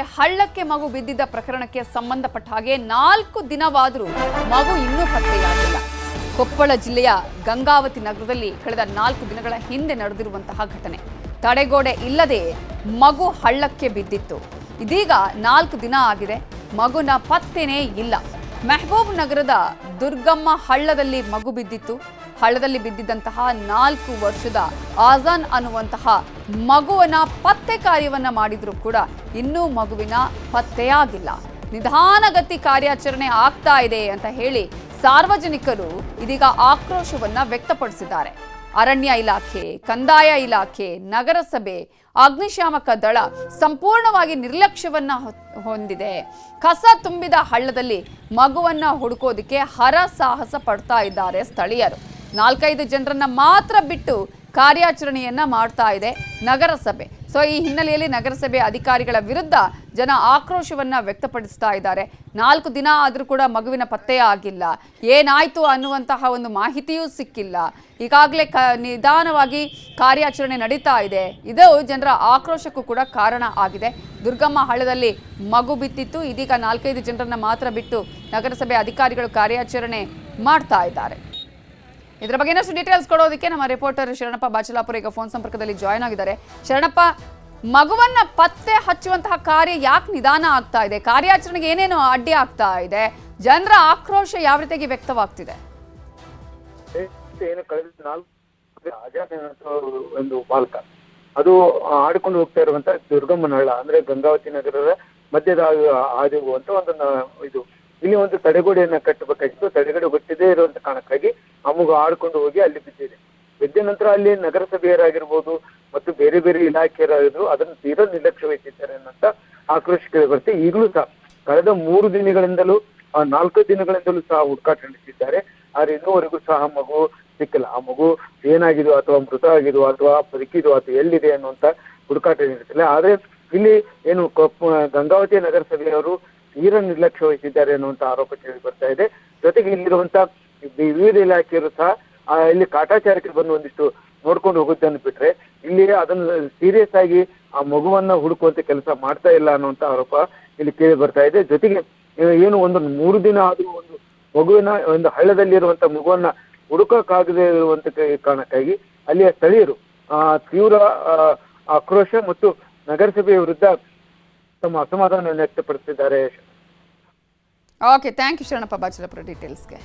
ಹಳ್ಳಕ್ಕೆ ಮಗು ಬಿದ್ದಿದ್ದ ಪ್ರಕರಣಕ್ಕೆ ಸಂಬಂಧಪಟ್ಟ ಹಾಗೆ ನಾಲ್ಕು ದಿನವಾದರೂ ಮಗು ಇನ್ನೂ ಪತ್ತೆಯಾಗಿಲ್ಲ. ಕೊಪ್ಪಳ ಜಿಲ್ಲೆಯ ಗಂಗಾವತಿ ನಗರದಲ್ಲಿ ಕಳೆದ ನಾಲ್ಕು ದಿನಗಳ ಹಿಂದೆ ನಡೆದಿರುವಂತಹ ಘಟನೆ. ತಡೆಗೋಡೆ ಇಲ್ಲದೆ ಮಗು ಹಳ್ಳಕ್ಕೆ ಬಿದ್ದಿತ್ತು. ಇದೀಗ ನಾಲ್ಕು ದಿನ ಆಗಿದೆ. ಮಗುನ ಪತ್ತೆನೇ ಇಲ್ಲ. ಮೆಹಬೂಬ್ ನಗರದ ದುರ್ಗಮ್ಮ ಹಳ್ಳದಲ್ಲಿ ಮಗು ಬಿದ್ದಿತ್ತು. ಹಳ್ಳದಲ್ಲಿ ಬಿದ್ದಿದ್ದಂತಹ ನಾಲ್ಕು ವರ್ಷದ ಆಜಾನ್ ಅನ್ನುವಂತಹ ಮಗುವನ ಪತ್ತೆ ಕಾರ್ಯವನ್ನ ಮಾಡಿದರೂ ಕೂಡ ಇನ್ನೂ ಮಗುವಿನ ಪತ್ತೆಯಾಗಿಲ್ಲ. ನಿಧಾನಗತಿ ಕಾರ್ಯಾಚರಣೆ ಆಗ್ತಾ ಇದೆ ಅಂತ ಹೇಳಿ ಸಾರ್ವಜನಿಕರು ಇದೀಗ ಆಕ್ರೋಶವನ್ನ ವ್ಯಕ್ತಪಡಿಸಿದ್ದಾರೆ. ಅರಣ್ಯ ಇಲಾಖೆ, ಕಂದಾಯ ಇಲಾಖೆ, ನಗರಸಭೆ, ಅಗ್ನಿಶಾಮಕ ದಳ ಸಂಪೂರ್ಣವಾಗಿ ನಿರ್ಲಕ್ಷ್ಯವನ್ನ ಹೊಂದಿದೆ. ಕಸ ತುಂಬಿದ ಹಳ್ಳದಲ್ಲಿ ಮಗುವನ್ನ ಹುಡುಕೋದಿಕ್ಕೆ ಹರ ಸಾಹಸ ಪಡ್ತಾ ಇದ್ದಾರೆ ಸ್ಥಳೀಯರು. ನಾಲ್ಕೈದು ಜನರನ್ನ ಮಾತ್ರ ಬಿಟ್ಟು ಕಾರ್ಯಾಚರಣೆಯನ್ನ ಮಾಡ್ತಾ ಇದೆ ನಗರಸಭೆ. ಸೊ ಈ ಹಿನ್ನೆಲೆಯಲ್ಲಿ ನಗರಸಭೆ ಅಧಿಕಾರಿಗಳ ವಿರುದ್ಧ ಜನ ಆಕ್ರೋಶವನ್ನ ವ್ಯಕ್ತಪಡಿಸ್ತಾ ಇದ್ದಾರೆ. ನಾಲ್ಕು ದಿನ ಆದರೂ ಕೂಡ ಮಗುವಿನ ಪತ್ತೆ ಆಗಿಲ್ಲ. ಏನಾಯ್ತು ಅನ್ನುವಂತಹ ಒಂದು ಮಾಹಿತಿಯೂ ಸಿಕ್ಕಿಲ್ಲ. ಈಗಾಗಲೇ ಕ, ನಿಧಾನವಾಗಿ ಕಾರ್ಯಾಚರಣೆ ನಡೀತಾ ಇದೆ. ಇದು ಜನರ ಆಕ್ರೋಶಕ್ಕೂ ಕೂಡ ಕಾರಣ ಆಗಿದೆ. ದುರ್ಗಮ್ಮ ಹಳ್ಳದಲ್ಲಿ ಮಗು ಬಿತ್ತಿತ್ತು ಇದೀಗ ನಾಲ್ಕೈದು ಜನರನ್ನ ಮಾತ್ರ ಬಿಟ್ಟು ನಗರಸಭೆ ಅಧಿಕಾರಿಗಳು ಕಾರ್ಯಾಚರಣೆ ಮಾಡ್ತಾ ಇದ್ದಾರೆ. ಇದರ ಬಗ್ಗೆ ಇನ್ನಷ್ಟು ಡೀಟೇಲ್ಸ್ ಕೊಡೋದಕ್ಕೆ ನಮ್ಮ ರಿಪೋರ್ಟರ್ ಶರಣಪ್ಪ ಬಾಚಲಾಪುರ ಈಗ ಫೋನ್ ಸಂಪರ್ಕದಲ್ಲಿ ಜಾಯ್ನ್ ಆಗಿದ್ದಾರೆ. ಶರಣಪ್ಪ, ಮಗುವನ್ನ ಪತ್ತೆ ಹಚ್ಚುವಂತಹ ಕಾರ್ಯ ಯಾಕೆ ನಿಧಾನ ಆಗ್ತಾ ಇದೆ? ಕಾರ್ಯಾಚರಣೆಗೆ ಏನೇನು ಅಡ್ಡಿ ಆಗ್ತಾ ಇದೆ? ಜನರ ಆಕ್ರೋಶ ಯಾವ ರೀತಿಯಾಗಿ ವ್ಯಕ್ತವಾಗ್ತಿದೆ? ಒಂದು ಬಾಲಕ. ಅದು ಆಡಿಕೊಂಡು ಹೋಗ್ತಾ ಇರುವಂತ ದುರ್ಗಮ್ಮನಹಳ್ಳ ಅಂದ್ರೆ ಗಂಗಾವತಿ ನಗರದ ಮಧ್ಯದ ಹಾದಿ ಹೋಗುವಂತ ಒಂದು ಇದು. ಇಲ್ಲಿ ಒಂದು ತಡೆಗೋಡೆಯನ್ನ ಕಟ್ಟಬೇಕಾಗಿತ್ತು. ತಡೆಗೋಡೆ ಗೊತ್ತಿದೆ ಇರುವಂತ ಕಾರಣಕ್ಕಾಗಿ ಆ ಮಗು ಆಡ್ಕೊಂಡು ಹೋಗಿ ಅಲ್ಲಿ ಬಿದ್ದಿದೆ. ಬಿದ್ದ ನಂತರ ಅಲ್ಲಿ ನಗರಸಭೆಯರಾಗಿರ್ಬೋದು ಮತ್ತು ಬೇರೆ ಬೇರೆ ಇಲಾಖೆಯರಾಗಿದ್ರು, ಅದನ್ನು ತೀರಾ ನಿರ್ಲಕ್ಷ್ಯ ವಹಿಸಿದ್ದಾರೆ ಅನ್ನೋಂತ ಆಕ್ರೋಶಕ್ಕೆ ಕೇಳಿಬರುತ್ತೆ. ಈಗಲೂ ಸಹ ಕಳೆದ ಮೂರು ದಿನಗಳಿಂದಲೂ, ಆ ನಾಲ್ಕು ದಿನಗಳಿಂದಲೂ ಸಹ ಹುಡುಕಾಟ ನಡೆಸಿದ್ದಾರೆ. ಆದ್ರೆ ಇನ್ನೂವರೆಗೂ ಸಹ ಮಗು ಸಿಕ್ಕಿಲ್ಲ. ಆ ಮಗು ಏನಾಗಿದೋ ಅಥವಾ ಮೃತ ಆಗಿದೋ ಅಥವಾ ಬದುಕಿದೋ ಅಥವಾ ಎಲ್ಲಿದೆ ಅನ್ನುವಂತ ಹುಡುಕಾಟ ನಡೆಸಿಲ್ಲ. ಆದ್ರೆ ಇಲ್ಲಿ ಏನು ಕೊಪ್ಪ, ಗಂಗಾವತಿ ನಗರಸಭೆಯವರು ತೀರಾ ನಿರ್ಲಕ್ಷ್ಯ ವಹಿಸಿದ್ದಾರೆ ಅನ್ನುವಂತ ಆರೋಪ ಕೇಳಿ ಬರ್ತಾ ಇದೆ. ಜೊತೆಗೆ ಇಲ್ಲಿರುವಂತ ವಿವಿಧ ಇಲಾಖೆಯರು ಸಹ ಇಲ್ಲಿ ಕಾಟಾಚಾರಕ್ಕೆ ಬಂದು ಒಂದಿಷ್ಟು ನೋಡ್ಕೊಂಡು ಹೋಗುದನ್ನು ಬಿಟ್ರೆ ಇಲ್ಲಿ ಅದನ್ನು ಸೀರಿಯಸ್ ಆಗಿ ಆ ಮಗುವನ್ನ ಹುಡುಕುವಂತ ಕೆಲಸ ಮಾಡ್ತಾ ಇಲ್ಲ ಅನ್ನುವಂತ ಆರೋಪ ಇಲ್ಲಿ ಕೇಳಿ ಬರ್ತಾ ಇದೆ. ಜೊತೆಗೆ ಏನು ಒಂದು ಮೂರು ದಿನ ಆದ್ರೂ ಒಂದು ಮಗುವಿನ ಒಂದು ಹಳ್ಳದಲ್ಲಿ ಇರುವಂತ ಮಗುವನ್ನ ಹುಡುಕಕ್ಕಾಗದೇ ಇರುವಂತ ಕಾರಣಕ್ಕಾಗಿ ಅಲ್ಲಿಯ ಸ್ಥಳೀಯರು, ಆ, ತೀವ್ರ ಆಕ್ರೋಶ ಮತ್ತು ನಗರಸಭೆಯ ವಿರುದ್ಧ ತಮ್ಮ ಅಸಮಾಧಾನ ವ್ಯಕ್ತಪಡಿಸಿದ್ದಾರೆ. Okay thank you Sharanappa Bachalapura ಡೀಟೇಲ್ಸ್ಗೆ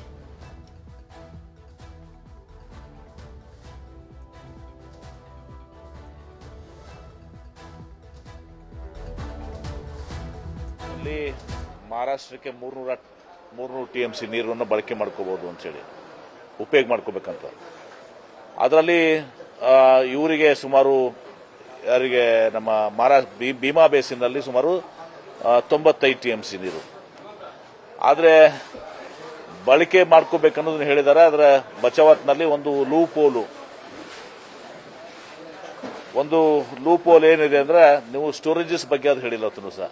ಇಲ್ಲಿ ಮಹಾರಾಷ್ಟ್ರಕ್ಕೆ ಮೂರ್ನೂರ, ಮೂರ್ನೂರು ಟಿ ಎಂ ಸಿ ನೀರನ್ನು ಬಳಕೆ ಮಾಡ್ಕೋಬಹುದು ಅಂತೇಳಿ, ಉಪಯೋಗ ಮಾಡ್ಕೋಬೇಕಂತ. ಅದರಲ್ಲಿ ಇವರಿಗೆ ಸುಮಾರು, ಯಾರಿಗೆ ನಮ್ಮ ಮಹಾರಾಷ್ಟ್ರ ಭೀಮಾ ಬೇಸಿನಲ್ಲಿ ಸುಮಾರು ತೊಂಬತ್ತೈದು ಟಿ ಎಂ ಸಿ ನೀರು. ಆದರೆ, ಬಳಕೆ ಮಾಡ್ಕೋಬೇಕನ್ನೋದನ್ನು ಹೇಳಿದ್ದಾರೆ ಅದರ ಬಚಾವತ್ನಲ್ಲಿ ಒಂದು ಲೂಪೋಲು. ಒಂದು ಲೂಪೋಲ್ ಏನಿದೆ ಅಂದ್ರೆ, ನೀವು ಸ್ಟೋರೇಜಸ್ ಬಗ್ಗೆ ಅದು ಹೇಳಿಲ್ಲ ಸರ್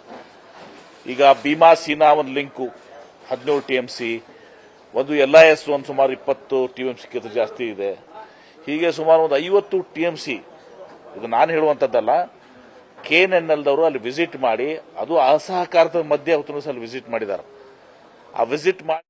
ಈಗ ಭೀಮಾ ಸೀನಾ ಒಂದು ಲಿಂಕು ಹದಿನೇಳು ಟಿ ಎಂ ಸಿ ಒಂದು ಎಲ್ ಐ ಎಸ್ ಒಂದು ಸುಮಾರು ಇಪ್ಪತ್ತು ಟಿ ಎಂ ಸಿ ಜಾಸ್ತಿ ಇದೆ. ಹೀಗೆ ಸುಮಾರು ಒಂದು ಐವತ್ತು ಟಿ ಎಂ ಸಿ ಇದು ನಾನು ಹೇಳುವಂಥದ್ದಲ್ಲ ಕೆ ಎನ್ ಎನ್ ಎಲ್ದವರು ಅಲ್ಲಿ ವಿಸಿಟ್ ಮಾಡಿ, ಅದು ಅಸಹಕಾರದ ಮಧ್ಯೆ ಅವತ್ತು ಅಲ್ಲಿ ವಿಸಿಟ್ ಮಾಡಿದ್ದಾರೆ ಆ ವಿಸಿಟ್ ಮಾಡಿ